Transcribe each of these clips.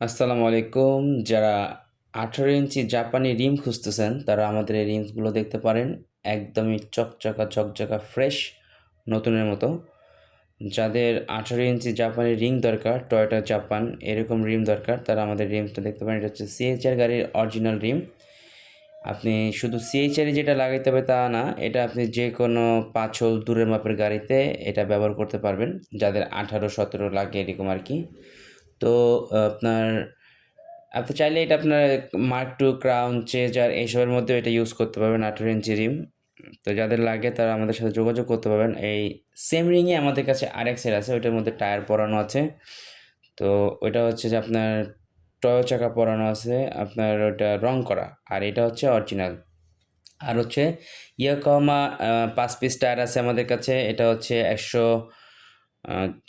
আসসালামু আলাইকুম। যারা আঠারো ইঞ্চি জাপানি রিম খুঁজতেছেন, তারা আমাদের এই রিমসগুলো দেখতে পারেন। একদমই চকচকা চকচকা, ফ্রেশ, নতুনের মতো। যাদের আঠারো ইঞ্চি জাপানি রিং দরকার, টয়োটা জাপান, এরকম রিম দরকার, তারা আমাদের রিমসটা দেখতে পারেন। এটা হচ্ছে সিএইচআর গাড়ির অরিজিনাল রিম। আপনি শুধু সিএইচআরই যেটা লাগাইতে হবে তা না, এটা আপনি যে কোনো পাঁচল দূরের মাপের গাড়িতে এটা ব্যবহার করতে পারবেন। যাদের আঠারো, সতেরো লাগে এরকম আর কি। তো, আপনার, আপনি চাইলে এটা আপনার মার্ক টু ক্রাউন চেজার এইসবের মধ্যে এটা ইউজ করতে পারবেন, আঠেরো ইঞ্চি রিম তো যাদের লাগে তারা আমাদের সাথে যোগাযোগ করতে পারবেন। এই সেম রিংয়ে আমাদের কাছে আরেক্সের আছে, ওইটার মধ্যে টায়ার পরানো আছে। তো ওইটা হচ্ছে যে আপনার টয় চাকা পরানো আছে, আপনার ওটা রং করা, আর এটা হচ্ছে অরিজিনাল আর হচ্ছে ইয়াকমা পাঁচ পিস টায়ার আছে আমাদের কাছে, এটা হচ্ছে একশো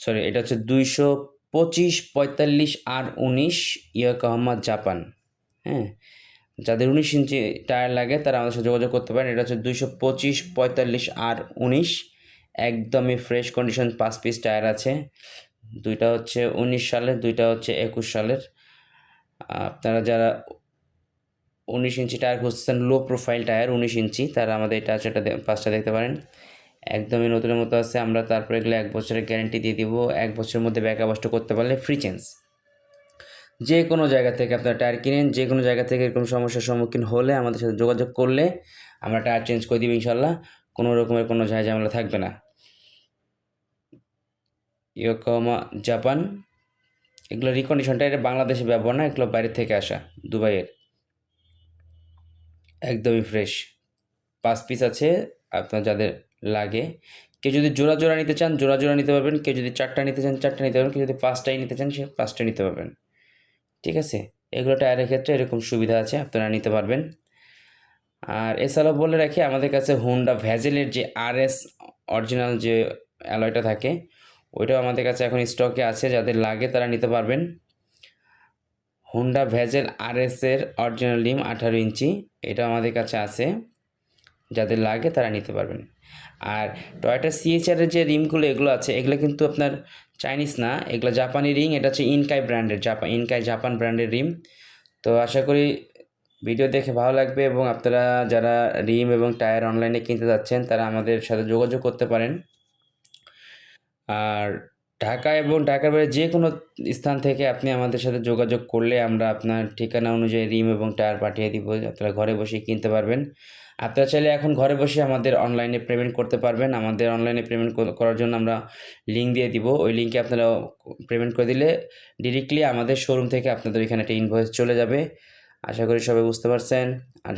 সরি এটা হচ্ছে দুইশো পঁচিশ, পঁয়তাল্লিশ আর উনিশ ইয়াকাহামা জাপান। হ্যাঁ? যাদের উনিশ ইঞ্চি টায়ার লাগে, তারা আমাদের সাথে যোগাযোগ করতে পারেন। এটা হচ্ছে দুইশো পঁচিশ, পঁয়তাল্লিশ আর উনিশ। একদমই ফ্রেশ কন্ডিশন পাঁচ পিস টায়ার আছে। দুইটা হচ্ছে উনিশ সালের, দুইটা হচ্ছে একুশ সালের। আপনারা যারা উনিশ ইঞ্চি টায়ার খুঁজছেন লো প্রোফাইল টায়ার, উনিশ ইঞ্চি, তারা আমাদের এটা, সেটা পাঁচটা দেখতে পারেন। একদমই নতুনের মতো আছে। আমরা তারপরে এগুলো এক বছরের গ্যারেন্টি দিয়ে দিব। এক বছরের মধ্যে ব্যাক আবাসটা করতে পারলে ফ্রি চেঞ্জ যে কোনো জায়গা থেকে আপনারা টায়ার কিনেন যে কোনো জায়গা থেকে এরকম সমস্যার সম্মুখীন হলে আমাদের সাথে যোগাযোগ করলে আমরা টায়ার চেঞ্জ করে দিব ইনশাল্লাহ কোনো রকমের কোনো ঝামেলা থাকবে না। ইয়োকমা, জাপান, এগুলো রিকন্ডিশনটা এটা বাংলাদেশে ব্যবহার না, এগুলো বাইরে থেকে আসা, দুবাইয়ের। একদমই ফ্রেশ পাঁচ পিস আছে, আপনার যাদের লাগে। কেউ যদি জোড়া জোড়া নিতে চান জোড়া জোড়া নিতে পারবেন। কেউ যদি চারটা নিতে চান, চারটা নিতে পারবেন। কেউ যদি পাঁচটাই নিতে চান, সে পাঁচটা নিতে পারবেন। ঠিক আছে? এগুলো টায়ারের ক্ষেত্রে এরকম সুবিধা আছে, আপনারা নিতে পারবেন। আর এছাড়াও বলে রাখি, আমাদের কাছে হোন্ডা ভ্যাজেলের যে আর এস অরিজিনাল যে অ্যালয়টা থাকে, ওইটাও আমাদের কাছে এখন স্টকে আছে। যাদের লাগে তারা নিতে পারবেন। হোন্ডা ভ্যাজেল আর এর অরিজিনাল ডিম আঠারো ইঞ্চি, এটা আমাদের কাছে আছে। যাদের লাগে তারা নিতে পারবেন। আর টয়টা সিএচআরের যে রিমগুলো এগুলো আছে, এগুলো কিন্তু আপনার চাইনিজ না, এগুলো জাপানি রিং এটা হচ্ছে ইনকাই ব্র্যান্ডের জাপান ইনকাই জাপান ব্র্যান্ডের রিম। তো আশা করি ভিডিও দেখে ভালো লাগবে এবং আপনারা যারা রিম এবং টায়ার অনলাইনে কিনতে যাচ্ছেন, তারা আমাদের সাথে যোগাযোগ করতে পারেন। আর ঢাকা এবং ঢাকার বাইরে যে কোনো স্থান থেকে আপনি আমাদের সাথে যোগাযোগ করলে আমরা আপনার ঠিকানা অনুযায়ী রিম এবং টায়ার পাঠিয়ে দিব। আপনারা ঘরে বসে কিনতে পারবেন। আপনারা চাইলে এখন ঘরে বসে আমাদের অনলাইনে পেমেন্ট করতে পারবেন। আমাদের অনলাইনে পেমেন্ট করার জন্য আমরা লিঙ্ক দিয়ে দিব। ওই লিঙ্কে আপনারা পেমেন্ট করে দিলে ডিরেক্টলি আমাদের শোরুম থেকে আপনাদের এখানে একটা ইনভয়েস চলে যাবে। আশা করি সবাই বুঝতে পারছেন। আর